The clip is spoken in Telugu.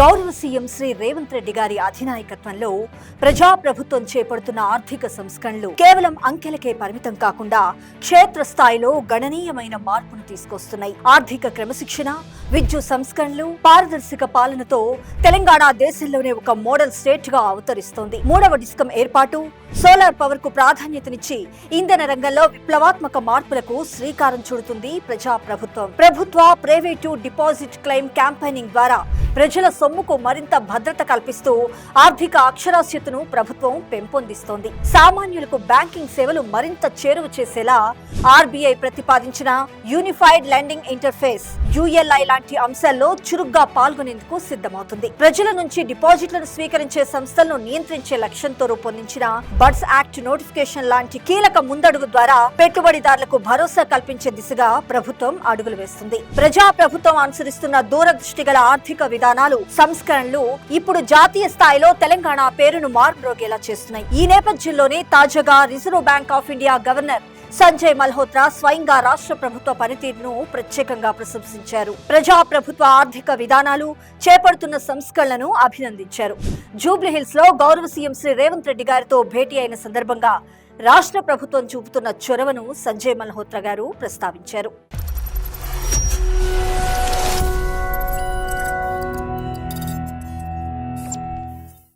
గౌరవ సీఎం శ్రీ రేవంత్ రెడ్డి గారి అధినాయకత్వంలో ప్రజా ప్రభుత్వం చేపడుతున్న ఆర్థిక సంస్కరణలు కేవలం అంకెలకే పరిమితం కాకుండా క్షేత్రస్థాయిలో గణనీయమైన మార్పును తీసుకొస్తున్నాయి. ఆర్థిక క్రమశిక్షణ విద్యుత్ సంస్కరణలు పారదర్శక పాలనతో తెలంగాణ దేశంలోనే ఒక మోడల్ స్టేట్గా అవతరిస్తోంది. మూడవ డిస్కం ఏర్పాటు సోలార్ పవర్కు ప్రాధాన్యతనిచ్చి ఇంధన రంగంలో విప్లవాత్మక మార్పులకు శ్రీకారం చుడుతుంది ప్రజా ప్రభుత్వం ప్రభుత్వ ప్రైవేటు డిపాజిట్ క్లెయిమ్ క్యాంపెయినింగ్ ద్వారా ప్రజల సొమ్ముకు మరింత భద్రత కల్పిస్తూ ఆర్థిక అక్షరాస్యతను ప్రభుత్వం పెంపొందిస్తోంది. సామాన్యులకు బ్యాంకింగ్ సేవలు మరింత చేరువ చేసేలా ఆర్బీఐ ప్రతిపాదించిన యూనిఫైడ్ లెండింగ్ ఇంటర్ఫేస్ యుఎల్ఐ లాంటి అంశాల్లో చురుగ్గా పాల్గొనేందుకు సిద్ధమవుతుంది. ప్రజల నుంచి డిపాజిట్లను స్వీకరించే సంస్థలను నియంత్రించే లక్ష్యంతో రూపొందించిన బడ్స్ యాక్ట్ నోటిఫికేషన్ లాంటి కీలక ముందడుగు ద్వారా పెట్టుబడిదారులకు భరోసా కల్పించే దిశగా ప్రభుత్వం అడుగులు వేస్తుంది. ప్రజా ప్రభుత్వం అనుసరిస్తున్న దూరదృష్టి గల ఆర్థిక విధానాలు సంస్కరణలు ఇప్పుడు జాతీయ స్థాయిలో తెలంగాణ పేరును మారుమ్రోగేలా చేస్తున్నాయి. ఈ నేపథ్యంలోనే తాజాగా reserve bank of India governor Sanjay Malhotra స్వయంగా రాష్ట్ర ప్రభుత్వ పనితీరును ప్రత్యేకంగా ప్రశంసించారు. ప్రజా ప్రభుత్వ ఆర్థిక విధానాలు చేపడుతున్న సంస్కరణలను అభినందించారు. జూబ్లీహిల్స్లో గౌరవ సీఎం శ్రీ రేవంత్ రెడ్డి గారితో భేటీ అయిన సందర్భంగా రాష్ట్ర ప్రభుత్వం చూపుతున్న చొరవను సంజయ్ మల్హోత్రా గారు ప్రస్తావించారు.